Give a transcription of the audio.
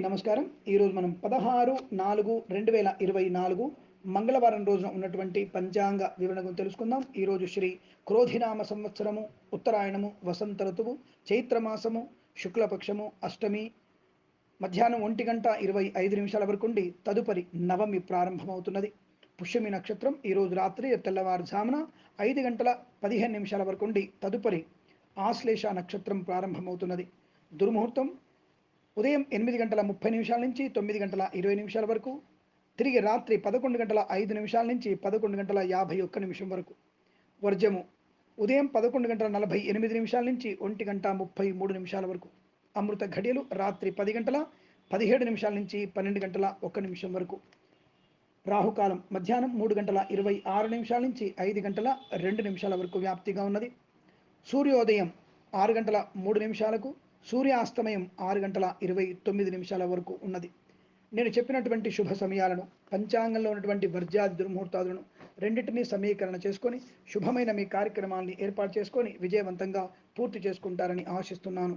నమస్కారం. ఈరోజు మనం పదహారు నాలుగు రెండు వేల ఇరవై నాలుగు మంగళవారం రోజున ఉన్నటువంటి పంచాంగ వివరణ గురించి తెలుసుకుందాం. ఈరోజు శ్రీ క్రోధినామ సంవత్సరము ఉత్తరాయణము వసంత ఋతువు చైత్రమాసము శుక్లపక్షము అష్టమి మధ్యాహ్నం ఒంటి గంట ఇరవై ఐదు నిమిషాల వరకు ఉండి తదుపరి నవమి ప్రారంభమవుతున్నది. పుష్యమి నక్షత్రం ఈరోజు రాత్రి తెల్లవారుజామున ఐదు గంటల పదిహేను నిమిషాల వరకు ఉండి తదుపరి ఆశ్లేష నక్షత్రం ప్రారంభమవుతున్నది. దుర్ముహూర్తం ఉదయం ఎనిమిది గంటల ముప్పై నిమిషాల నుంచి తొమ్మిది గంటల ఇరవై నిమిషాల వరకు తిరిగి రాత్రి పదకొండు గంటల ఐదు నిమిషాల నుంచి పదకొండు గంటల యాభై ఒక్క నిమిషం వరకు. వర్జము. ఉదయం పదకొండు గంటల నలభై ఎనిమిది నిమిషాల నుంచి ఒంటి గంట ముప్పై మూడు నిమిషాల వరకు. అమృత ఘడియలు రాత్రి పది గంటల పదిహేడు నిమిషాల నుంచి పన్నెండు గంటల ఒక్క నిమిషం వరకు. రాహుకాలం. మధ్యాహ్నం మూడు గంటల ఇరవై ఆరు నిమిషాల నుంచి ఐదు గంటల రెండు నిమిషాల వరకు వ్యాప్తిగా ఉన్నది. సూర్యోదయం ఆరు గంటల మూడు నిమిషాలకు సూర్యాస్తమయం ఆరు గంటల ఇరవై తొమ్మిది నిమిషాల వరకు ఉన్నది. నేను చెప్పినటువంటి శుభ సమయాలను పంచాంగంలో ఉన్నటువంటి వర్జాది దుర్ముహూర్తాదులను రెండింటినీ సమీకరణ చేసుకొని శుభమైన మీ కార్యక్రమాల్ని ఏర్పాటు చేసుకొని విజయవంతంగా పూర్తి చేసుకుంటారని ఆశిస్తున్నాను.